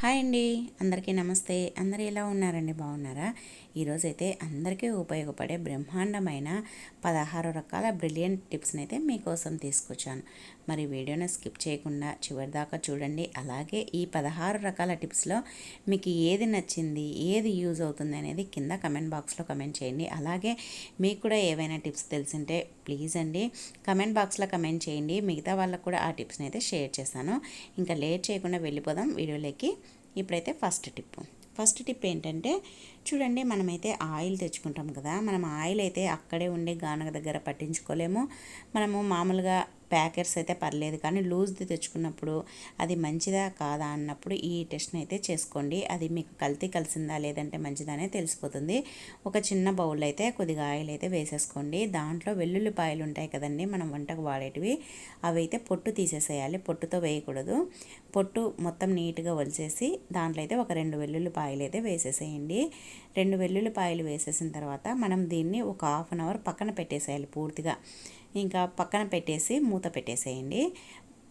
Hi అండి. అందరికీ నమస్తే. అందరు ఎలా ఉన్నారండి? బాగున్నారా? ఈరోజైతే అందరికీ ఉపయోగపడే బ్రహ్మాండమైన పదహారు రకాల బ్రిలియంట్ టిప్స్ని అయితే మీకోసం తీసుకొచ్చాను. మరి వీడియోని స్కిప్ చేయకుండా చివరి దాకా చూడండి. అలాగే ఈ పదహారు రకాల టిప్స్లో మీకు ఏది నచ్చింది ఏది యూజ్ అవుతుంది అనేది కింద కమెంట్ బాక్స్లో కమెంట్ చేయండి. అలాగే మీకు కూడా ఏవైనా టిప్స్ తెలిసింటే ప్లీజ్ అండి కమెంట్ బాక్స్లో కమెంట్ చేయండి. మిగతా వాళ్ళకు కూడా ఆ టిప్స్ని అయితే షేర్ చేస్తాను. ఇంకా లేట్ చేయకుండా వెళ్ళిపోదాం వీడియోలోకి. ఇప్పుడైతే ఫస్ట్ టిప్. ఫస్ట్ టిప్ ఏంటంటే చూడండి మనమైతే ఆయిల్ తెచ్చుకుంటాం కదా మనం ఆయిల్ అయితే అక్కడే ఉండే గానక దగ్గర పట్టించుకోలేము. మనము మామూలుగా ప్యాకెట్స్ అయితే పర్లేదు కానీ లూజ్ది తెచ్చుకున్నప్పుడు అది మంచిదా కాదా అన్నప్పుడు ఈ టెస్ట్ని అయితే చేసుకోండి. అది మీకు కల్తీ కలిసిందా లేదంటే మంచిదనే తెలిసిపోతుంది. ఒక చిన్న బౌల్ అయితే కొద్దిగా ఆయిల్ అయితే వేసేసుకోండి. దాంట్లో వెల్లుల్లిపాయలు ఉంటాయి కదండి మనం వంటకు వాడేటివి అవి అయితే పొట్టు తీసేసేయాలి. పొట్టుతో వేయకూడదు. పొట్టు మొత్తం నీట్గా వలిచేసి దాంట్లో అయితే ఒక రెండు వెల్లుల్లిపాయలు అయితే వేసేసేయండి. రెండు వెల్లుల్లిపాయలు వేసేసిన తర్వాత మనం దీన్ని ఒక హాఫ్ అన్ అవర్ పక్కన పెట్టేసేయాలి పూర్తిగా. ఇంకా పక్కన పెట్టేసి మూత పెట్టేసేయండి.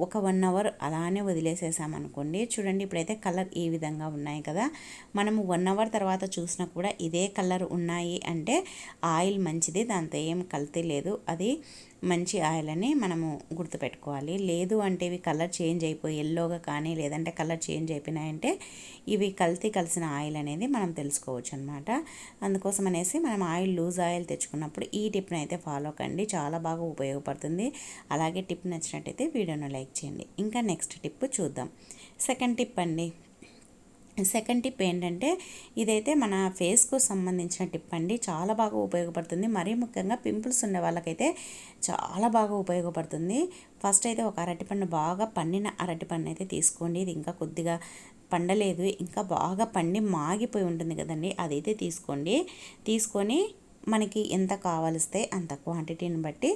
ఒక వన్ అవర్ అలానే వదిలేసేసామనుకోండి. చూడండి ఇప్పుడైతే కలర్ ఈ విధంగా ఉన్నాయి కదా. మనము వన్ అవర్ తర్వాత చూసినా కూడా ఇదే కలర్ ఉన్నాయి అంటే ఆయిల్ మంచిది దాంతో ఏం కల్తీ లేదు. అది మంచి ఆయిల్ అని మనము గుర్తుపెట్టుకోవాలి. లేదు అంటే ఇవి కలర్ చేంజ్ అయిపోయి ఎల్లోగా కానీ లేదంటే కలర్ చేంజ్ అయిపోయినాయంటే ఇవి కల్తీ కలిసిన ఆయిల్ అనేది మనం తెలుసుకోవచ్చు అనమాట అందుకోసం అనేసి మనం ఆయిల్ లూజ్ ఆయిల్ తెచ్చుకున్నప్పుడు ఈ టిప్ని అయితే ఫాలో కండి. చాలా బాగా ఉపయోగపడుతుంది. అలాగే టిప్ నచ్చినట్టయితే వీడియోను లైక్ చేయండి. ఇంకా నెక్స్ట్ టిప్ చూద్దాం. సెకండ్ టిప్ అండి. సెకండ్ టిప్ ఏంటంటే ఇదైతే మన ఫేస్కు సంబంధించిన టిప్ అండి. చాలా బాగా ఉపయోగపడుతుంది. మరీ ముఖ్యంగా పింపుల్స్ ఉండే వాళ్ళకైతే చాలా బాగా ఉపయోగపడుతుంది. ఫస్ట్ అయితే ఒక అరటిపండు బాగా పండిన అరటిపండు అయితే తీసుకోండి. ఇది ఇంకా కొద్దిగా పండలేదు. ఇంకా బాగా పండి మాగిపోయి ఉంటుంది కదండి అదైతే తీసుకోండి. తీసుకొని మనకి ఎంత కావలిస్తే అంత క్వాంటిటీని బట్టి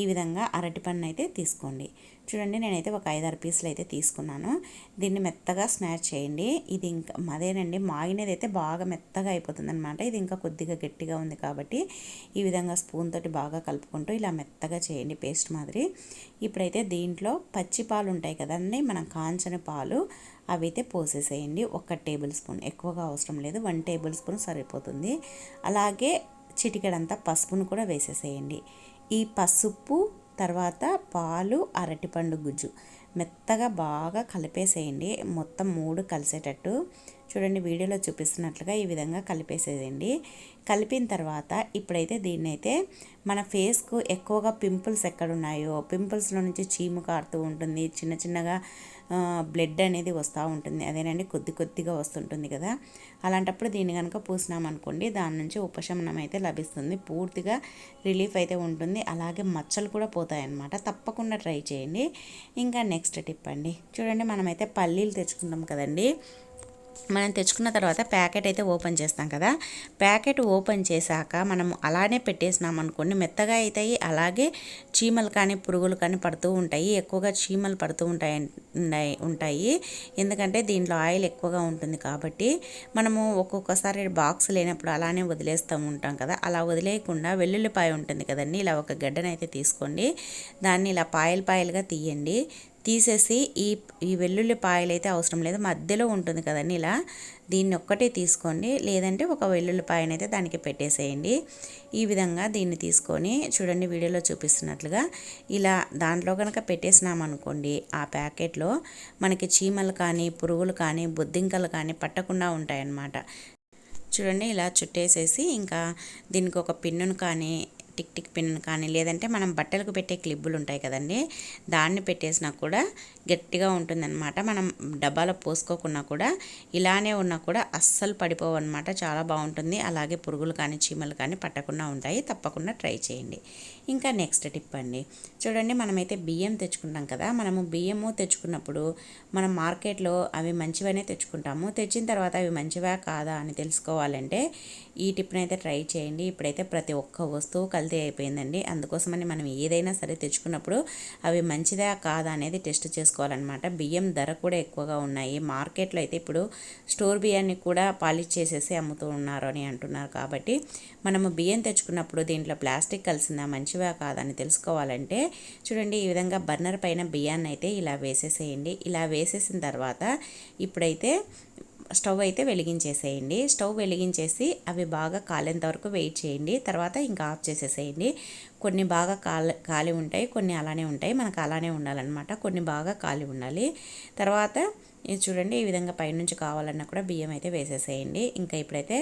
ఈ విధంగా అరటిపన్ను అయితే తీసుకోండి. చూడండి నేనైతే ఒక ఐదారు పీసులు అయితే తీసుకున్నాను. దీన్ని మెత్తగా స్నాచ్ చేయండి. ఇది ఇంకా అదేనండి మాగినది అయితే బాగా మెత్తగా అయిపోతుంది అనమాట ఇది ఇంకా కొద్దిగా గట్టిగా ఉంది కాబట్టి ఈ విధంగా స్పూన్ తోటి బాగా కలుపుకుంటూ ఇలా మెత్తగా చేయండి పేస్ట్ మాదిరి. ఇప్పుడైతే దీంట్లో పచ్చి పాలు ఉంటాయి కదండి మనం కాంచిన పాలు అవి అయితే పోసేసేయండి. ఒక టేబుల్ స్పూన్ ఎక్కువగా అవసరం లేదు వన్ టేబుల్ స్పూన్ సరిపోతుంది. అలాగే చిటికెడంతా పసుపును కూడా వేసేసేయండి. ఈ పసుపు తర్వాత పాలు అరటిపండు గుజ్జు. మెత్తగా బాగా కలిపేసేయండి. మొత్తం మూడు కలిసేటట్టు చూడండి వీడియోలో చూపిస్తున్నట్లుగా ఈ విధంగా కలిపేసేయండి కలిపిన తర్వాత ఇప్పుడైతే దీన్నైతే మన ఫేస్కు ఎక్కువగా పింపుల్స్ ఎక్కడున్నాయో పింపుల్స్లో నుంచి చీము కారుతూ ఉంటుంది చిన్న చిన్నగా బ్లడ్ అనేది వస్తూ ఉంటుంది. అదేనండి కొద్ది కొద్దిగా వస్తుంటుంది కదా. అలాంటప్పుడు దీన్ని కనుక పూసినామనుకోండి దాని నుంచి ఉపశమనం అయితే లభిస్తుంది. పూర్తిగా రిలీఫ్ అయితే ఉంటుంది. అలాగే మచ్చలు కూడా పోతాయన్నమాట. తప్పకుండా ట్రై చేయండి. ఇంకా నెక్స్ట్ టిప్ అండి. చూడండి మనమైతే పల్లీలు తెచ్చుకుంటాం కదండి. మనం తెచ్చుకున్న తర్వాత ప్యాకెట్ అయితే ఓపెన్ చేస్తాం కదా. ప్యాకెట్ ఓపెన్ చేశాక మనం అలానే పెట్టేసినాం అనుకోండి మెత్తగా అవుతాయి అలాగే చీమలు కానీ పురుగులు కానీ పడుతూ ఉంటాయి. ఎక్కువగా చీమలు పడుతూ ఉంటాయి ఉంటాయి. ఎందుకంటే దీంట్లో ఆయిల్ ఎక్కువగా ఉంటుంది కాబట్టి మనము ఒక్కొక్కసారి బాక్స్ లేనప్పుడు అలానే వదిలేస్తూ ఉంటాం కదా. అలా వదిలేయకుండా వెల్లుల్లిపాయ ఉంటుంది కదండి ఇలా ఒక గడ్డనైతే తీసుకోండి. దాన్ని ఇలా పాయలు పాయలుగా తీయండి. తీసేసి ఈ ఈ వెల్లుల్లిపాయలు అయితే అవసరం లేదు. మధ్యలో ఉంటుంది కదండి ఇలా. దీన్ని ఒక్కటే తీసుకోండి. లేదంటే ఒక వెల్లుల్లిపాయనైతే అయితే దానికి పెట్టేసేయండి. ఈ విధంగా దీన్ని తీసుకొని చూడండి వీడియోలో చూపిస్తున్నట్లుగా. ఇలా దాంట్లో కనుక పెట్టేసినామనుకోండి ఆ ప్యాకెట్లో మనకి చీమలు కానీ పురుగులు కానీ బొద్దింకలు కానీ పట్టకుండా ఉంటాయన్నమాట. చూడండి ఇలా చుట్టేసేసి ఇంకా దీనికి ఒక పిన్నును కానీ టిక్ టిక్ పిన్ కానీ లేదంటే మనం బట్టలకు పెట్టే క్లిబ్బులు ఉంటాయి కదండి దాన్ని పెట్టేసినా కూడా గట్టిగా ఉంటుందన్నమాట. మనం డబ్బాలో పోసుకోకున్నా కూడా ఇలానే ఉన్నా కూడా అస్సలు పడిపోవన్నమాట. చాలా బాగుంటుంది. అలాగే పురుగులు కానీ చీమలు కానీ పట్టకుండా ఉంటాయి. తప్పకుండా ట్రై చేయండి. ఇంకా నెక్స్ట్ టిప్ అండి. చూడండి మనమైతే బియ్యం తెచ్చుకుంటాం కదా మనము బియ్యము తెచ్చుకున్నప్పుడు మనం మార్కెట్లో అవి మంచివనే తెచ్చుకుంటాము. తెచ్చిన తర్వాత అవి మంచివా కాదా అని తెలుసుకోవాలంటే ఈ టిప్ని అయితే ట్రై చేయండి. ఇప్పుడైతే ప్రతి ఒక్క వస్తువు కల్తీ అయిపోయిందండి. అందుకోసమని మనం ఏదైనా సరే తెచ్చుకున్నప్పుడు అవి మంచిదా కాదా అనేది టెస్ట్ చేసుకోవాలన్నమాట. బియ్యం ధర కూడా ఎక్కువగా ఉన్నాయి. మార్కెట్లో అయితే ఇప్పుడు స్టోర్ బియ్యాన్ని కూడా పాలిష్ చేసేసి అమ్ముతూ ఉన్నారు అని అంటున్నారు కాబట్టి మనము బియ్యం తెచ్చుకున్నప్పుడు దీంట్లో ప్లాస్టిక్ కలిసిందా మంచి మంచివా కాదని తెలుసుకోవాలంటే చూడండి ఈ విధంగా బర్నర్ పైన బియ్యాన్ని అయితే ఇలా వేసేసేయండి. ఇలా వేసేసిన తర్వాత ఇప్పుడైతే స్టవ్ అయితే వెలిగించేసేయండి. స్టవ్ వెలిగించేసి అవి బాగా కాలేంత వరకు వెయిట్ చేయండి. తర్వాత ఇంకా ఆఫ్ చేసేసేయండి. కొన్ని బాగా కాలి కాలి ఉంటాయి కొన్ని అలానే ఉంటాయి. మనకు అలానే ఉండాలన్నమాట. కొన్ని బాగా కాలి ఉండాలి. తర్వాత ఇది చూడండి ఈ విధంగా పైనుంచి కావాలన్నా కూడా బియ్యం అయితే వేసేసేయండి. ఇంకా ఇప్పుడైతే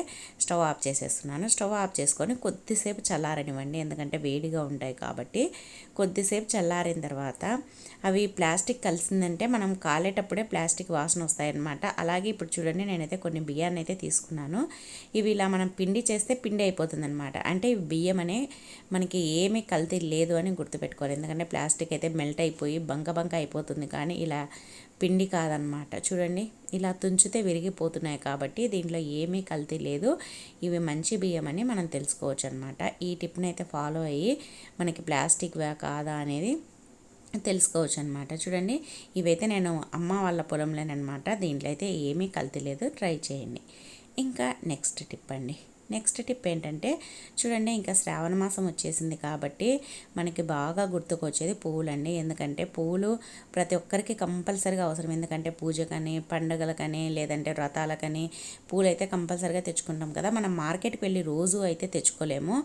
స్టవ్ ఆఫ్ చేసేస్తున్నాను. స్టవ్ ఆఫ్ చేసుకొని కొద్దిసేపు చల్లారనివ్వండి ఎందుకంటే వేడిగా ఉంటాయి కాబట్టి. కొద్దిసేపు చల్లారిన తర్వాత అవి ప్లాస్టిక్ కలిసిందంటే మనం కాలేటప్పుడే ప్లాస్టిక్ వాసన వస్తాయన్నమాట. అలాగే ఇప్పుడు చూడండి నేనైతే కొన్ని బియ్యాన్ని అయితే తీసుకున్నాను. ఇవి ఇలా మనం పిండి చేస్తే పిండి అయిపోతుందన్నమాట. అంటే ఇవి బియ్యం అనే మనకి ఏమీ కల్తీ లేదు అని గుర్తుపెట్టుకోవాలి. ఎందుకంటే ప్లాస్టిక్ అయితే మెల్ట్ అయిపోయి బంక బంక అయిపోతుంది. కానీ ఇలా పిండి కాదనమాట చూడండి ఇలా తుంచితే విరిగిపోతున్నాయి కాబట్టి దీంట్లో ఏమీ కల్తీ లేదు. ఇవి మంచి బియ్యం అని మనం తెలుసుకోవచ్చు అనమాట ఈ టిప్ని అయితే ఫాలో అయ్యి మనకి ప్లాస్టిక్ కాదా అనేది తెలుసుకోవచ్చు అనమాట చూడండి ఇవైతే నేను అమ్మ వాళ్ళ పొలంలోనమాట దీంట్లో అయితే ఏమీ కల్తీ లేదు. ట్రై చేయండి. ఇంకా నెక్స్ట్ టిప్ అండి. నెక్స్ట్ టిప్ ఏంటంటే చూడండి ఇంకా శ్రావణ మాసం వచ్చేసింది కాబట్టి మనకి బాగా గుర్తుకొచ్చేది పువ్వులండి. ఎందుకంటే పువ్వులు ప్రతి ఒక్కరికి కంపల్సరిగా అవసరం. ఎందుకంటే పూజకని పండుగలకని లేదంటే వ్రతాలకని పూలు అయితే కంపల్సరీగా తెచ్చుకుంటాం కదా. మనం మార్కెట్కి వెళ్ళి రోజు అయితే తెచ్చుకోలేము.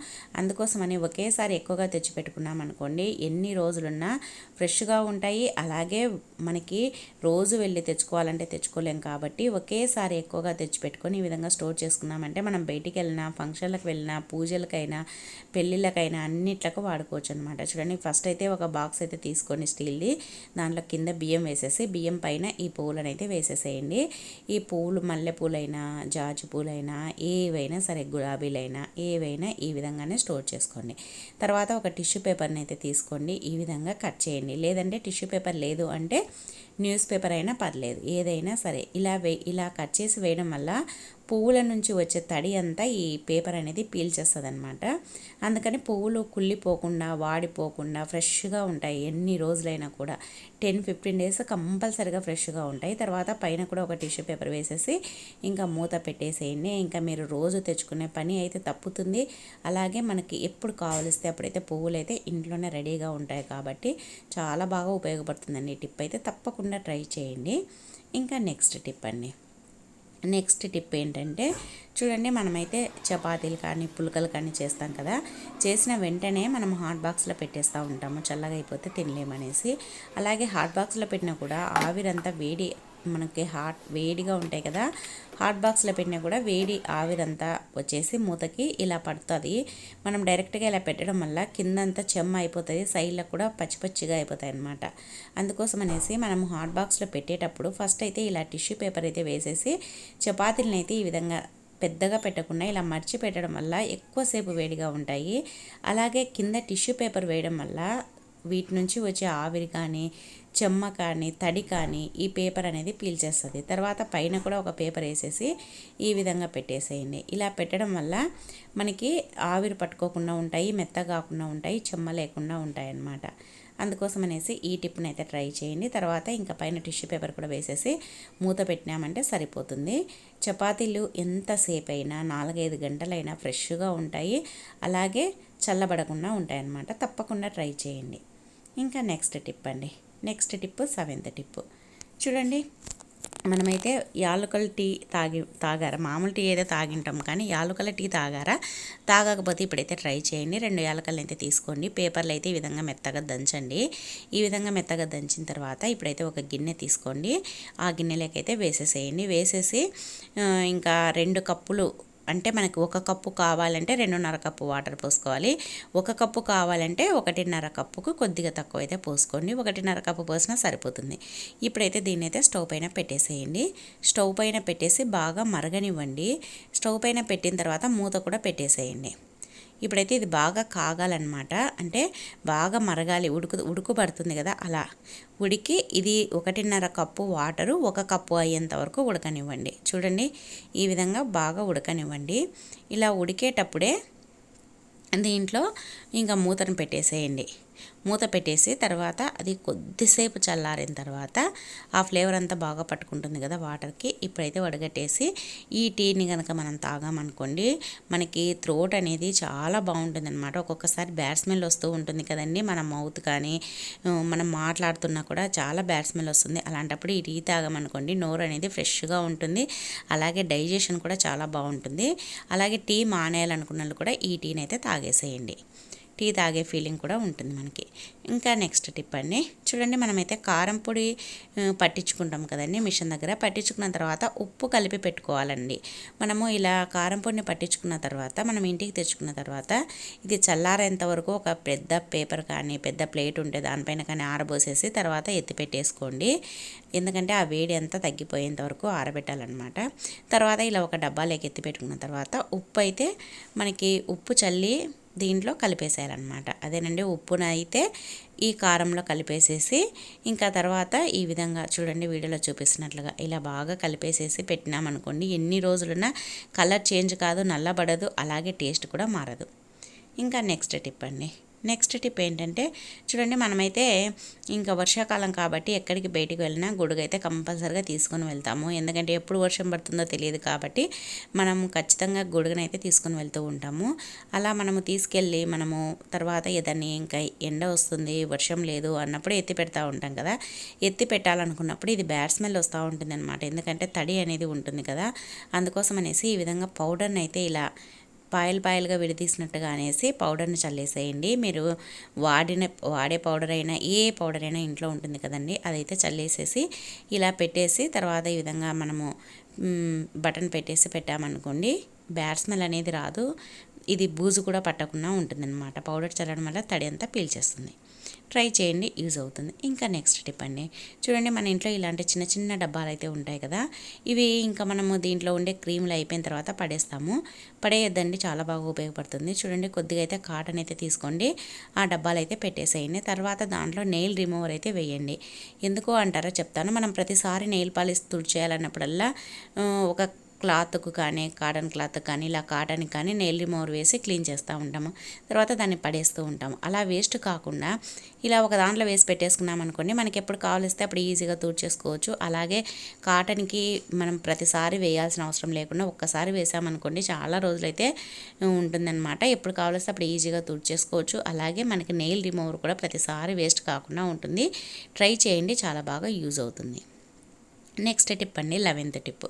అందుకోసమని ఒకేసారి ఎక్కువగా తెచ్చిపెట్టుకున్నాం అనుకోండి ఎన్ని రోజులున్నా ఫ్రెష్గా ఉంటాయి. అలాగే మనకి రోజు వెళ్ళి తెచ్చుకోవాలంటే తెచ్చుకోలేం కాబట్టి ఒకేసారి ఎక్కువగా తెచ్చిపెట్టుకొని ఈ విధంగా స్టోర్ చేసుకున్నామంటే మనం బయటికి వెళ్ళి వెళ్ళినా ఫంక్షన్లకు వెళ్ళినా పూజలకైనా పెళ్ళిళ్ళకైనా అన్నిట్లకు వాడుకోవచ్చు అనమాట చూడండి ఫస్ట్ అయితే ఒక బాక్స్ అయితే తీసుకొని స్టీల్ది దాంట్లో కింద బియ్యం వేసేసి బియ్యం పైన ఈ పువ్వులను అయితే వేసేసేయండి. ఈ పువ్వులు మల్లెపూలైనా జాజి పూలైనా ఏవైనా సరే గులాబీలైనా ఏవైనా ఈ విధంగానే స్టోర్ చేసుకోండి. తర్వాత ఒక టిష్యూ పేపర్ని అయితే తీసుకోండి ఈ విధంగా కట్ చేయండి. లేదంటే టిష్యూ పేపర్ లేదు అంటే న్యూస్ పేపర్ అయినా పర్లేదు ఏదైనా సరే. ఇలా వే ఇలా కట్ చేసి వేయడం వల్ల పువ్వుల నుంచి వచ్చే తడి అంతా ఈ పేపర్ అనేది పీల్చేస్తుంది అనమాట అందుకని పువ్వులు కుళ్ళిపోకుండా వాడిపోకుండా ఫ్రెష్గా ఉంటాయి ఎన్ని రోజులైనా కూడా. టెన్ ఫిఫ్టీన్ డేస్ కంపల్సరిగా ఫ్రెష్గా ఉంటాయి. తర్వాత పైన కూడా ఒక టిష్యూ పేపర్ వేసేసి ఇంకా మూత పెట్టేసేయండి. ఇంకా మీరు రోజు తెచ్చుకునే పని అయితే తప్పుతుంది. అలాగే మనకి ఎప్పుడు కావలిస్తే అప్పుడైతే పువ్వులు అయితే ఇంట్లోనే రెడీగా ఉంటాయి కాబట్టి చాలా బాగా ఉపయోగపడుతుందండి ఈ టిప్. అయితే తప్పకుండా ట్రై చేయండి. ఇంకా నెక్స్ట్ టిప్ అండి. నెక్స్ట్ టిప్ ఏంటంటే చూడండి మనమైతే చపాతీలు కానీ పులకలు కానీ చేస్తాం కదా. చేసిన వెంటనే మనం హాట్ బాక్స్లో పెట్టేస్తూ ఉంటాము. చల్లగా అయిపోతే తినలేమనేసి. అలాగే హాట్ బాక్స్లో పెట్టినా కూడా ఆవిరంతా వేడి మనకి హాట్ వేడిగా ఉంటాయి కదా హాట్ బాక్స్లో పెట్టినా కూడా వేడి ఆవిరంతా వచ్చేసి మూతకి ఇలా పడుతుంది. మనం డైరెక్ట్గా ఇలా పెట్టడం వల్ల కిందంతా చెమ్మ అయిపోతుంది సైడ్లకు కూడా పచ్చి పచ్చిగా అయిపోతాయి అనమాట అందుకోసం అనేసి మనం హాట్ బాక్స్లో పెట్టేటప్పుడు ఫస్ట్ అయితే ఇలా టిష్యూ పేపర్ అయితే వేసేసి చపాతీలను అయితే ఈ విధంగా పెద్దగా పెట్టకుండా ఇలా మర్చి పెట్టడం వల్ల ఎక్కువసేపు వేడిగా ఉంటాయి. అలాగే కింద టిష్యూ పేపర్ వేయడం వల్ల వీటి నుంచి వచ్చే ఆవిరి కానీ చెమ్మ కానీ తడి కానీ ఈ పేపర్ అనేది పీల్చేస్తుంది. తర్వాత పైన కూడా ఒక పేపర్ వేసేసి ఈ విధంగా పెట్టేసేయండి. ఇలా పెట్టడం వల్ల మనకి ఆవిరి పట్టుకోకుండా ఉంటాయి మెత్త కాకుండా ఉంటాయి చెమ్మ లేకుండా ఉంటాయి అన్నమాట అందుకోసం అనేసి ఈ టిప్ని అయితే ట్రై చేయండి. తర్వాత ఇంకా పైన టిష్యూ పేపర్ కూడా వేసేసి మూత పెట్టినామంటే సరిపోతుంది. చపాతీలు ఎంతసేపు అయినా నాలుగైదు గంటలైనా ఫ్రెష్గా ఉంటాయి. అలాగే చల్లబడకుండా ఉంటాయన్నమాట. తప్పకుండా ట్రై చేయండి. ఇంకా నెక్స్ట్ టిప్ అండి. Next tip seventh tip. చూడండి మనమైతే యాలకల టీ తాగి తాగారా? మామూలు టీ ఏదో తాగింటాం కానీ యాలకల టీ తాగారా? తాగకపోతే ఇప్పుడైతే ట్రై చేయండి. రెండు యాలకలు అయితే తీసుకోండి. పేపర్లు అయితే ఈ విధంగా మెత్తగా దంచండి. ఈ విధంగా మెత్తగా దంచిన తర్వాత ఇప్పుడైతే ఒక గిన్నె తీసుకోండి. ఆ గిన్నెలకైతే వేసేసేయండి. వేసేసి ఇంకా రెండు కప్పులు అంటే మనకు ఒక కప్పు కావాలంటే రెండున్నర కప్పు వాటర్ పోసుకోవాలి. ఒక కప్పు కావాలంటే ఒకటిన్నర కప్పుకు కొద్దిగా తక్కువ అయితే పోసుకోండి. ఒకటిన్నర కప్పు పోసినా సరిపోతుంది. ఇప్పుడైతే దీన్ని అయితే స్టవ్ పైన పెట్టేసేయండి. స్టవ్ పైన పెట్టేసి బాగా మరగనివ్వండి. స్టవ్ పైన పెట్టిన తర్వాత మూత కూడా పెట్టేసేయండి. ఇప్పుడైతే ఇది బాగా కాగాలన్నమాట. అంటే బాగా మరగాలి. ఉడుకు ఉడుకుపడుతుంది కదా అలా. ఉడికి ఇది ఒకటిన్నర కప్పు వాటరు ఒక కప్పు అయ్యేంత వరకు ఉడకనివ్వండి. చూడండి ఈ విధంగా బాగా ఉడకనివ్వండి. ఇలా ఉడికేటప్పుడే దీంట్లో ఇంకా మూతను పెట్టేసేయండి. మూత పెట్టేసి తర్వాత అది కొద్దిసేపు చల్లారిన తర్వాత ఆ ఫ్లేవర్ అంతా బాగా పట్టుకుంటుంది కదా వాటర్కి. ఇప్పుడైతే వడగట్టేసి ఈ టీని కనుక మనం తాగామనుకోండి మనకి థ్రోట్ అనేది చాలా బాగుంటుంది అనమాట ఒక్కొక్కసారి బ్యాడ్ స్మెల్ వస్తూ ఉంటుంది కదండి మన మౌత్ కానీ మనం మాట్లాడుతున్నా కూడా చాలా బ్యాడ్ స్మెల్ వస్తుంది. అలాంటప్పుడు ఈ టీ తాగామనుకోండి నోరు అనేది ఫ్రెష్గా ఉంటుంది. అలాగే డైజెషన్ కూడా చాలా బాగుంటుంది. అలాగే టీ మానేయాలనుకున్న కూడా ఈ టీని అయితే తాగేసేయండి. టీ తాగే ఫీలింగ్ కూడా ఉంటుంది మనకి. ఇంకా నెక్స్ట్ టిప్ అండి. చూడండి మనమైతే కారం పొడి పట్టించుకుంటాం కదండి మిషన్ దగ్గర. పట్టించుకున్న తర్వాత ఉప్పు కలిపి పెట్టుకోవాలండి. మనము ఇలా కారం పొడిని పట్టించుకున్న తర్వాత మనం ఇంటికి తెచ్చుకున్న తర్వాత ఇది చల్లారేంత వరకు ఒక పెద్ద పేపర్ కానీ పెద్ద ప్లేట్ ఉంటే దానిపైన కానీ ఆరబోసేసి తర్వాత ఎత్తి పెట్టేసుకోండి. ఎందుకంటే ఆ వేడి అంతా తగ్గిపోయేంత వరకు ఆరబెట్టాలన్నమాట. తర్వాత ఇలా ఒక డబ్బాలోకి ఎత్తి పెట్టుకున్న తర్వాత ఉప్పు అయితే మనకి ఉప్పు చల్లి దీంట్లో కలిపేసేయాలన్నమాట అదేనండి ఉప్పునైతే అయితే ఈ కారంలో కలిపేసేసి ఇంకా తర్వాత ఈ విధంగా చూడండి వీడియోలో చూపిస్తున్నట్లుగా ఇలా బాగా కలిపేసేసి పెట్టినామనుకోండి ఎన్ని రోజులున్నా కలర్ చేంజ్ కాదు నల్లబడదు అలాగే టేస్ట్ కూడా మారదు. ఇంకా నెక్స్ట్ టిప్ అండి. నెక్స్ట్ టిప్ ఏంటంటే చూడండి మనమైతే ఇంకా వర్షాకాలం కాబట్టి ఎక్కడికి బయటికి వెళ్ళినా గొడుగు అయితే కంపల్సరిగా తీసుకొని వెళ్తాము. ఎందుకంటే ఎప్పుడు వర్షం పడుతుందో తెలియదు కాబట్టి మనం ఖచ్చితంగా గొడుగునైతే తీసుకొని వెళ్తూ ఉంటాము. అలా మనము తీసుకెళ్ళి మనము తర్వాత ఏదన్నీ ఇంకా ఎండ వస్తుంది వర్షం లేదు అన్నప్పుడు ఎత్తి పెడతా ఉంటాం కదా. ఎత్తి పెట్టాలనుకున్నప్పుడు ఇది బ్యాడ్ స్మెల్ వస్తూ ఉంటుంది అనమాట ఎందుకంటే తడి అనేది ఉంటుంది కదా. అందుకోసం అనేసి ఈ విధంగా పౌడర్ని అయితే ఇలా పాయలు పాయలుగా విడదీసినట్టుగా అనేసి పౌడర్ని చల్లేసేయండి. మీరు వాడిన వాడే పౌడర్ అయినా ఏ పౌడర్ అయినా ఇంట్లో ఉంటుంది కదండి అదైతే చల్లేసేసి ఇలా పెట్టేసి తర్వాత ఈ విధంగా మనము బటన్ పెట్టేసి పెట్టామనుకోండి బ్యాడ్ స్మెల్ అనేది రాదు. ఇది బూజు కూడా పట్టకుండా ఉంటుందన్నమాట. పౌడర్ చల్లడం వల్ల తడి అంతా పీల్చేస్తుంది. ట్రై చేయండి యూజ్ అవుతుంది. ఇంకా నెక్స్ట్ టిప్ అండి. చూడండి మన ఇంట్లో ఇలాంటి చిన్న చిన్న డబ్బాలు అయితే ఉంటాయి కదా ఇవి ఇంకా మనము దీంట్లో ఉండే క్రీమ్లు అయిపోయిన తర్వాత పడేస్తాము. పడేయద్దండి చాలా బాగా ఉపయోగపడుతుంది. చూడండి కొద్దిగా అయితే కాటన్ అయితే తీసుకోండి ఆ డబ్బాలు అయితే పెట్టేసేయండి. తర్వాత దాంట్లో నెయిల్ రిమూవర్ అయితే వేయండి. ఎందుకు అంటారో చెప్తాను. మనం ప్రతిసారి నెయిల్ పాలిష్ తుడిచేయాలన్నప్పుడల్లా ఒక క్లాత్కు కానీ కాటన్ క్లాత్ కానీ ఇలా కాటన్ కానీ నెయిల్ రిమూవర్ వేసి క్లీన్ చేస్తూ ఉంటాము. తర్వాత దాన్ని పడేస్తూ ఉంటాము. అలా వేస్ట్ కాకుండా ఇలా ఒక దాంట్లో వేసి పెట్టేసుకున్నాం అనుకోండి మనకి ఎప్పుడు కావలిస్తే అప్పుడు ఈజీగా తూడ్చేసుకోవచ్చు. అలాగే కాటన్కి మనం ప్రతిసారి వేయాల్సిన అవసరం లేకుండా ఒక్కసారి వేసామనుకోండి చాలా రోజులైతే ఉంటుందన్నమాట. ఎప్పుడు కావలిస్తే అప్పుడు ఈజీగా తూడ్చేసుకోవచ్చు. అలాగే మనకి నెయిల్ రిమూవర్ కూడా ప్రతిసారి వేస్ట్ కాకుండా ఉంటుంది. ట్రై చేయండి చాలా బాగా యూజ్ అవుతుంది. నెక్స్ట్ టిప్ అండి లెవెన్త్ టిప్.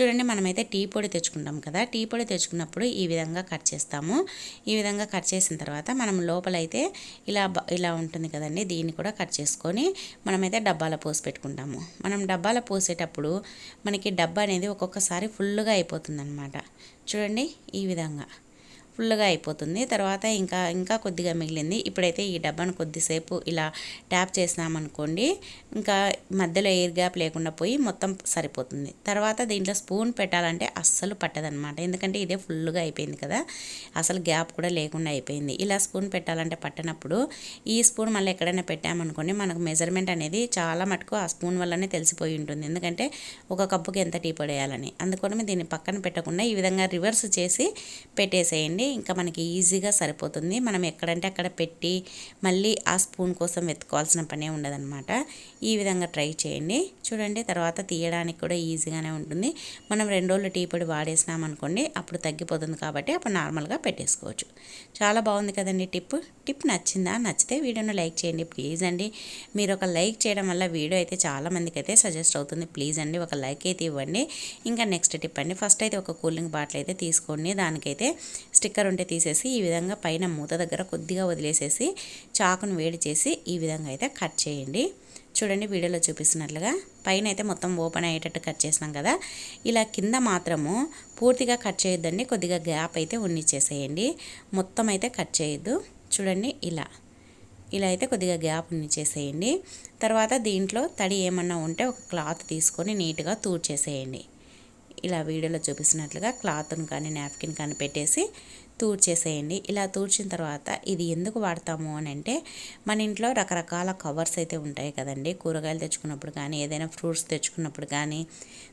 చూడండి మనమైతే టీ పొడి తెచ్చుకుంటాం కదా. టీ పొడి తెచ్చుకున్నప్పుడు ఈ విధంగా కట్ చేస్తాము. ఈ విధంగా కట్ చేసిన తర్వాత మనం లోపలైతే ఇలా ఇలా ఉంటుంది కదండి దీన్ని కూడా కట్ చేసుకొని మనమైతే డబ్బాలో పోసి పెట్టుకుంటాము. మనం డబ్బాలో పోసేటప్పుడు మనకి డబ్బా అనేది ఒక్కొక్కసారి ఫుల్గా అయిపోతుంది చూడండి ఈ విధంగా. ఫుల్గా అయిపోతుంది. తర్వాత ఇంకా ఇంకా కొద్దిగా మిగిలింది. ఇప్పుడైతే ఈ డబ్బాను కొద్దిసేపు ఇలా ట్యాప్ చేసినామనుకోండి ఇంకా మధ్యలో ఎయిర్ గ్యాప్ లేకుండా పోయి మొత్తం సరిపోతుంది. తర్వాత దీంట్లో స్పూన్ పెట్టాలంటే అస్సలు పట్టదనమాట ఎందుకంటే ఇదే ఫుల్గా అయిపోయింది కదా. అసలు గ్యాప్ కూడా లేకుండా అయిపోయింది. ఇలా స్పూన్ పెట్టాలంటే పట్టినప్పుడు ఈ స్పూన్ మళ్ళీ ఎక్కడైనా పెట్టామనుకోండి మనకు మెజర్మెంట్ అనేది చాలా మటుకు ఆ స్పూన్ వల్లనే తెలిసిపోయి ఉంటుంది. ఎందుకంటే ఒక కప్పుకి ఎంత టీ పడేయాలని. అందుకోసమే దీన్ని పక్కన పెట్టకుండా ఈ విధంగా రివర్స్ చేసి పెట్టేసేయండి. ఇంకా మనకి ఈజీగా సరిపోతుంది. మనం ఎక్కడంటే అక్కడ పెట్టి మళ్ళీ ఆ స్పూన్ కోసం వెతుకోవాల్సిన పనే ఉండదన్నమాట. ఈ విధంగా ట్రై చేయండి. చూడండి తర్వాత తీయడానికి కూడా ఈజీగానే ఉంటుంది. మనం రెండు రోజులు టీ పొడి వాడేసినాం అనుకోండి అప్పుడు తగ్గిపోతుంది కాబట్టి అప్పుడు నార్మల్గా పెట్టేసుకోవచ్చు. చాలా బాగుంది కదండి టిప్ టిప్ నచ్చిందా? నచ్చితే వీడియోను లైక్ చేయండి. ప్లీజ్ అండి. మీరు ఒక లైక్ చేయడం వల్ల వీడియో అయితే చాలా మందికి అయితే సజెస్ట్ అవుతుంది. ప్లీజ్ అండి ఒక లైక్ అయితే ఇవ్వండి. ఇంకా నెక్స్ట్ టిప్ అండి. ఫస్ట్ అయితే ఒక కూలింగ్ బాటిల్ అయితే తీసుకోండి. దానికైతే స్టిక్కర్ ఉంటే తీసేసి ఈ విధంగా పైన మూత దగ్గర కొద్దిగా వదిలేసేసి చాకును వేడి చేసి ఈ విధంగా అయితే కట్ చేయండి. చూడండి వీడియోలో చూపిస్తున్నట్లుగా పైన అయితే మొత్తం ఓపెన్ అయ్యేటట్టు కట్ చేసినాం కదా. ఇలా కింద మాత్రము పూర్తిగా కట్ చేయొద్దండి. కొద్దిగా గ్యాప్ అయితే ఉన్నిచ్చేసేయండి మొత్తం అయితే కట్ చేయొద్దు. చూడండి ఇలా. ఇలా అయితే కొద్దిగా గ్యాప్ని చేసేయండి. తర్వాత దీంట్లో తడి ఏమన్నా ఉంటే ఒక క్లాత్ తీసుకొని నీట్గా తూడ్చేసేయండి. ఇలా వీడియోలో చూపిస్తున్నట్లుగా క్లాత్ను కానీ నాప్కిన్ కానీ పెట్టేసి తూడ్చేసేయండి. ఇలా తూడ్చిన తర్వాత ఇది ఎందుకు వాడతాము అని అంటే మన ఇంట్లో రకరకాల కవర్స్ అయితే ఉంటాయి కదండి. కూరగాయలు తెచ్చుకున్నప్పుడు కానీ ఏదైనా ఫ్రూట్స్ తెచ్చుకున్నప్పుడు కానీ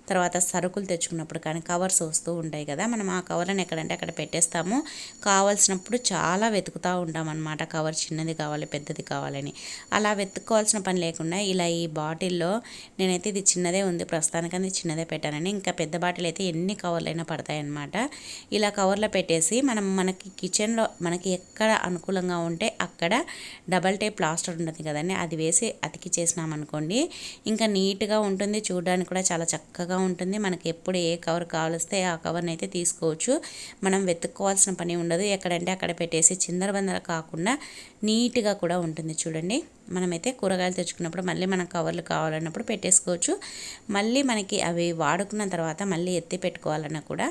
తర్వాత సరుకులు తెచ్చుకున్నప్పుడు కానీ కవర్స్ వస్తూ ఉంటాయి కదా మనం ఆ కవర్లను ఎక్కడంటే అక్కడ పెట్టేస్తాము. కావాల్సినప్పుడు చాలా వెతుకుతూ ఉంటాం అనమాట కవర్ చిన్నది కావాలి పెద్దది కావాలని. అలా వెతుక్కోవాల్సిన పని లేకుండా ఇలా ఈ బాటిల్లో నేనైతే ఇది చిన్నదే ఉంది ప్రస్తుతానికి అది చిన్నదే పెట్టానని ఇంకా పెద్ద బాటిల్ అయితే ఎన్ని కవర్లు అయినా పడతాయన్నమాట ఇలా కవర్లో పెట్టేసి మనం మనకి కిచెన్లో మనకి ఎక్కడ అనుకూలంగా ఉంటే అక్కడ డబల్ టైప్ ప్లాస్టర్ ఉంటుంది కదండి అది వేసి అతికి చేసినామనుకోండి ఇంకా నీట్గా ఉంటుంది. చూడడానికి కూడా చాలా చక్కగా ఉంటుంది. మనకి ఎప్పుడు ఏ కవర్ కావలిస్తే ఆ కవర్ని అయితే తీసుకోవచ్చు. మనం వెతుక్కోవాల్సిన పని ఉండదు. ఎక్కడంటే అక్కడ పెట్టేసి చిందరబందర కాకుండా నీట్గా కూడా ఉంటుంది. చూడండి. మనమైతే కూరగాయలు తెచ్చుకున్నప్పుడు మళ్ళీ మన కవర్లు కావాలన్నప్పుడు పెట్టేసుకోవచ్చు. మళ్ళీ మనకి అవి వాడుకున్న తర్వాత మళ్ళీ ఎత్తి పెట్టుకోవాలన్నా కూడా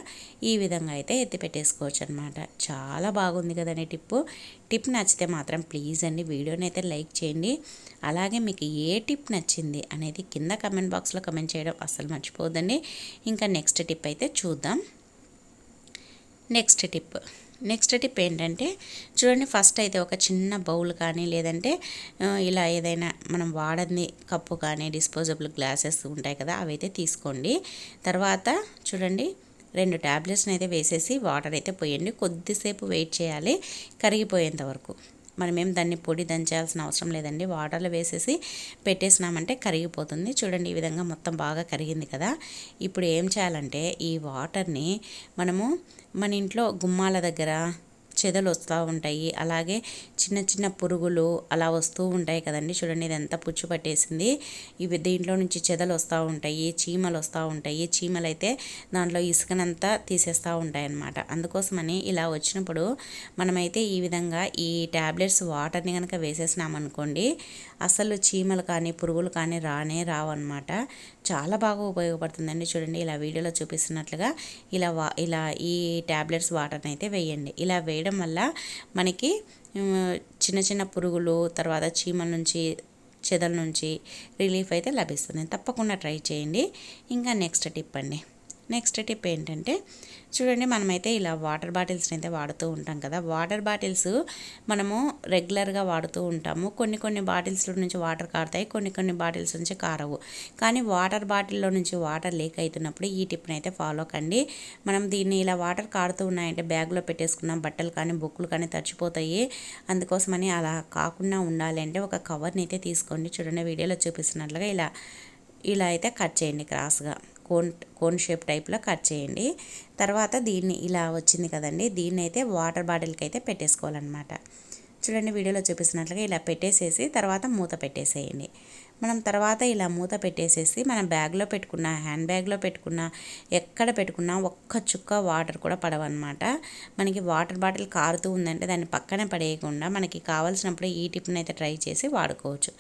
ఈ విధంగా అయితే ఎత్తి పెట్టేసుకోవచ్చు అనమాట చాలా బాగుంది కదండి టిప్పు. టిప్ నచ్చితే మాత్రం ప్లీజ్ అండి వీడియోని అయితే లైక్ చేయండి. అలాగే మీకు ఏ టిప్ నచ్చింది అనేది కింద కమెంట్ బాక్స్లో కమెంట్ చేయడం అస్సలు మర్చిపోదండి ఇంకా నెక్స్ట్ టిప్ అయితే చూద్దాం. Next tip. నెక్స్ట్ టిప్ ఏంటంటే చూడండి ఫస్ట్ అయితే ఒక చిన్న బౌల్ కానీ లేదంటే ఇలా ఏదైనా మనం వాడని కప్పు కానీ డిస్పోజబుల్ గ్లాసెస్ ఉంటాయి కదా అవి అయితే తీసుకోండి. తర్వాత చూడండి రెండు ట్యాబ్లెట్స్ని అయితే వేసేసి వాటర్ అయితే పోయండి. కొద్దిసేపు వెయిట్ చేయాలి కరిగిపోయేంత వరకు. మనమేం దాన్ని పొడి దంచాల్సిన అవసరం లేదండి. వాటర్లో వేసేసి పెట్టేసినామంటే కరిగిపోతుంది. చూడండి ఈ విధంగా మొత్తం బాగా కరిగింది కదా. ఇప్పుడు ఏం చేయాలంటే ఈ వాటర్ని మనము మన ఇంట్లో గుమ్మాల దగ్గర చెదలు వస్తూ ఉంటాయి. అలాగే చిన్న చిన్న పురుగులు అలా వస్తూ ఉంటాయి కదండి. చూడండి ఇది పుచ్చు పట్టేసింది. ఇవి దీంట్లో నుంచి చెదలు వస్తూ ఉంటాయి చీమలు వస్తూ ఉంటాయి. చీమలు అయితే దాంట్లో ఇసుకనంతా తీసేస్తూ ఉంటాయి అన్నమాట అందుకోసమని ఇలా వచ్చినప్పుడు మనమైతే ఈ విధంగా ఈ ట్యాబ్లెట్స్ వాటర్ని కనుక వేసేసినామనుకోండి అసలు చీమలు కానీ పురుగులు కానీ రానే రావన్నమాట. చాలా బాగా ఉపయోగపడుతుందండి. చూడండి ఇలా వీడియోలో చూపిస్తున్నట్లుగా ఇలా వా ఇలా ఈ ట్యాబ్లెట్స్ వాటర్ని అయితే వేయండి. ఇలా చేయడం వల్ల మనకి చిన్న చిన్న పురుగులు తర్వాత చీమల నుంచి చెదల నుంచి రిలీఫ్ అయితే లభిస్తుంది. తప్పకుండా ట్రై చేయండి. ఇంకా నెక్స్ట్ టిప్ అండి. నెక్స్ట్ టిప్ ఏంటంటే చూడండి మనమైతే ఇలా వాటర్ బాటిల్స్ని అయితే వాడుతూ ఉంటాం కదా. వాటర్ బాటిల్స్ మనము రెగ్యులర్గా వాడుతూ ఉంటాము. కొన్ని కొన్ని బాటిల్స్లో నుంచి వాటర్ కారుతాయి కొన్ని కొన్ని బాటిల్స్ నుంచి కారవు. కానీ వాటర్ బాటిల్లో నుంచి వాటర్ లీక్ అవుతున్నప్పుడు ఈ టిప్ని అయితే ఫాలో కండి. మనం దీన్ని ఇలా వాటర్ కారుతూ ఉన్నాయంటే బ్యాగ్లో పెట్టేసుకున్నాం బట్టలు కానీ బుక్కులు కానీ తడిచిపోతాయి. అందుకోసమని అలా కాకుండా ఉండాలి అంటే ఒక కవర్ని అయితే తీసుకోండి. చూడండి వీడియోలో చూపిస్తున్నట్లుగా ఇలా ఇలా అయితే కట్ చేయండి క్రాస్గా. కోన్ కోన్ షేప్ టైప్లో కట్ చేయండి. తర్వాత దీన్ని ఇలా వచ్చింది కదండి దీన్ని అయితే వాటర్ బాటిల్కి అయితే పెట్టేసుకోవాలన్నమాట. చూడండి వీడియోలో చూపిస్తున్నట్లుగా ఇలా పెట్టేసేసి తర్వాత మూత పెట్టేసేయండి. మనం తర్వాత ఇలా మూత పెట్టేసేసి మనం బ్యాగ్లో పెట్టుకున్న హ్యాండ్ బ్యాగ్లో పెట్టుకున్న ఎక్కడ పెట్టుకున్నా ఒక్క చుక్క వాటర్ కూడా పడవన్నమాట. మనకి వాటర్ బాటిల్ కారుతూ ఉందంటే దాన్ని పక్కనే పడేయకుండా మనకి కావాల్సినప్పుడు ఈ టిప్ని అయితే ట్రై చేసి వాడుకోవచ్చు.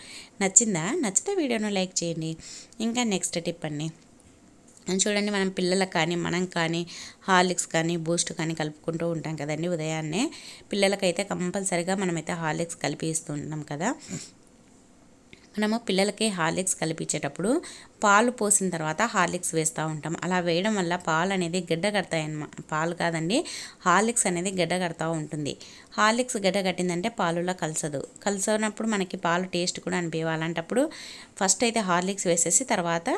నచ్చిందా? నచ్చితే వీడియోను లైక్ చేయండి. ఇంకా నెక్స్ట్ టిప్ అండి. చూడండి మనం పిల్లలకు కానీ మనం కానీ హార్లిక్స్ కానీ బూస్ట్ కానీ కలుపుకుంటూ ఉంటాం కదండి ఉదయాన్నే. పిల్లలకైతే కంపల్సరిగా మనమైతే హార్లిక్స్ కలిపి ఇస్తుంటాం కదా. మనము పిల్లలకి హార్లిక్స్ కలిపించేటప్పుడు పాలు పోసిన తర్వాత హార్లిక్స్ వేస్తూ ఉంటాం. అలా వేయడం వల్ల పాలు అనేది గడ్డ కడతాయన్నమా పాలు కాదండి హార్లిక్స్ అనేది గడ్డ కడతా ఉంటుంది. హార్లిక్స్ గడ్డ కట్టిందంటే పాలులో కలసదు. కలిసినప్పుడు మనకి పాలు టేస్ట్ కూడా అనిపించాలి అలాంటప్పుడు ఫస్ట్ అయితే హార్లిక్స్ వేసేసి తర్వాత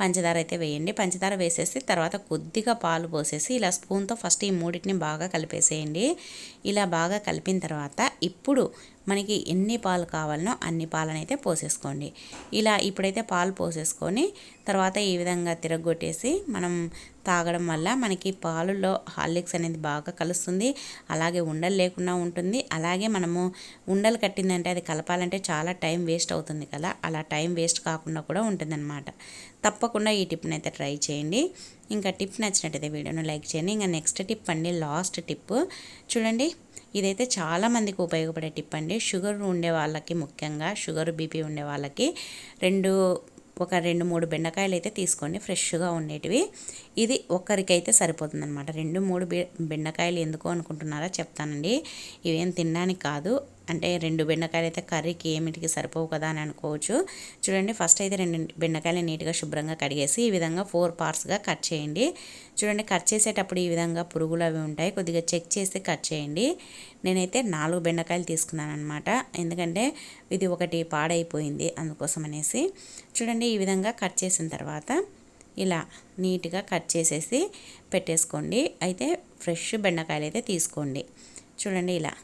పంచదార అయితే వేయండి. పంచదార వేసేసి తర్వాత కొద్దిగా పాలు పోసేసి ఇలా స్పూన్తో ఫస్ట్ ఈ మూడింటిని బాగా కలిపేసేయండి. ఇలా బాగా కలిపిన తర్వాత ఇప్పుడు మనకి ఎన్ని పాలు కావాలనో అన్ని పాలనైతే పోసేసుకోండి. ఇలా ఇప్పుడైతే పాలు పోసేసుకొని తర్వాత ఈ విధంగా తిరగొట్టేసి మనం తాగడం వల్ల మనకి పాలులో హార్లిక్స్ అనేది బాగా కలుస్తుంది. అలాగే ఉండలు లేకుండా ఉంటుంది. అలాగే మనము ఉండలు కట్టిందంటే అది కలపాలంటే చాలా టైం వేస్ట్ అవుతుంది కదా. అలా టైం వేస్ట్ కాకుండా కూడా ఉంటుందన్నమాట. తప్పకుండా ఈ టిప్ని అయితే ట్రై చేయండి. ఇంకా టిప్ నచ్చినట్టయితే వీడియోను లైక్ చేయండి. ఇంకా నెక్స్ట్ టిప్ అండి లాస్ట్ టిప్. చూడండి ఇదైతే చాలామందికి ఉపయోగపడే టిప్ అండి. షుగర్ ఉండే వాళ్ళకి ముఖ్యంగా షుగర్ బీపీ ఉండే వాళ్ళకి రెండు ఒక రెండు మూడు బెండకాయలు అయితే తీసుకోండి ఫ్రెష్గా ఉండేటివి. ఇది ఒక్కరికైతే సరిపోతుందన్నమాట. రెండు మూడు బెండకాయలు ఎందుకు అనుకుంటున్నారా చెప్తానండి. ఇవేం తినడానికి కాదు. అంటే రెండు బెండకాయలు అయితే కర్రీకి ఏమిటికి సరిపోవు కదా అని అనుకోవచ్చు. చూడండి ఫస్ట్ అయితే రెండు బెండకాయలు నీట్గా శుభ్రంగా కడిగేసి ఈ విధంగా ఫోర్ పార్ట్స్గా కట్ చేయండి. చూడండి కట్ చేసేటప్పుడు ఈ విధంగా పురుగులు అవి ఉంటాయి. కొద్దిగా చెక్ చేసి కట్ చేయండి. నేనైతే నాలుగు బెండకాయలు తీసుకున్నాను అనమాట ఎందుకంటే ఇది ఒకటి పాడైపోయింది అందుకోసం అనేసి. చూడండి ఈ విధంగా కట్ చేసిన తర్వాత ఇలా నీట్గా కట్ చేసేసి పెట్టేసుకోండి. అయితే ఫ్రెష్ బెండకాయలు అయితే తీసుకోండి. చూడండి ఇలా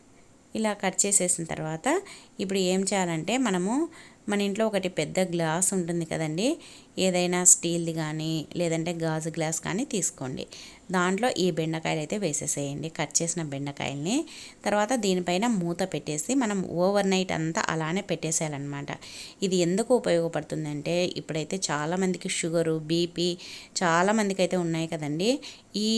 ఇలా కట్ చేసేసిన తర్వాత ఇప్పుడు ఏం చేయాలంటే మనము మన ఇంట్లో ఒకటి పెద్ద గ్లాస్ ఉంటుంది కదండి ఏదైనా స్టీల్ది కానీ లేదంటే గాజు గ్లాస్ కానీ తీసుకోండి. దాంట్లో ఈ బెండకాయలు అయితే వేసేసేయండి. కట్ చేసిన బెండకాయల్ని. తర్వాత దీనిపైన మూత పెట్టేసి మనం ఓవర్ నైట్ అంతా అలానే పెట్టేసేయాలన్నమాట. ఇది ఎందుకు ఉపయోగపడుతుందంటే ఇప్పుడైతే చాలామందికి షుగరు బీపీ చాలామందికి అయితే ఉన్నాయి కదండి. ఈ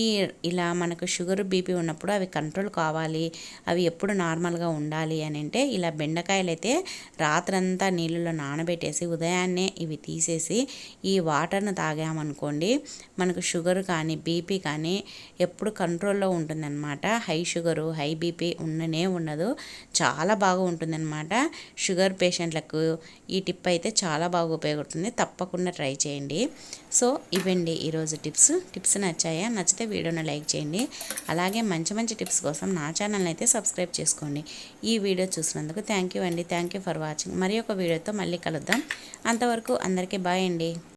ఇలా మనకు షుగర్ బీపీ ఉన్నప్పుడు అవి కంట్రోల్ కావాలి అవి ఎప్పుడు నార్మల్గా ఉండాలి అని అంటే ఇలా బెండకాయలు అయితే రాత్రంతా నీళ్ళలో నానబెట్టేసి ఉదయాన్నే ఇవి తీసేసి ఈ వాటర్ను తాగామనుకోండి మనకు షుగర్ కానీ బీపీ కానీ ఎప్పుడు కంట్రోల్లో ఉంటుందన్నమాట. హై షుగరు హై బీపీ ఉండనే ఉండదు. చాలా బాగా ఉంటుందన్నమాట. షుగర్ పేషెంట్లకు ఈ టిప్ అయితే చాలా బాగా ఉపయోగపడుతుంది. తప్పకుండా ట్రై చేయండి. సో ఇవండి ఈరోజు టిప్స్. టిప్స్ నచ్చాయా? నచ్చితే వీడియోని లైక్ చేయండి. అలాగే మంచి మంచి టిప్స్ కోసం నా ఛానల్ని అయితే సబ్స్క్రైబ్ చేసుకోండి. ఈ వీడియో చూసినందుకు థ్యాంక్ యూ అండి. Thank you for watching. మరి ఒక వీడియోతో మళ్ళీ కలుద్దాం. అంతవరకు అందరికీ బాయ్ అండి.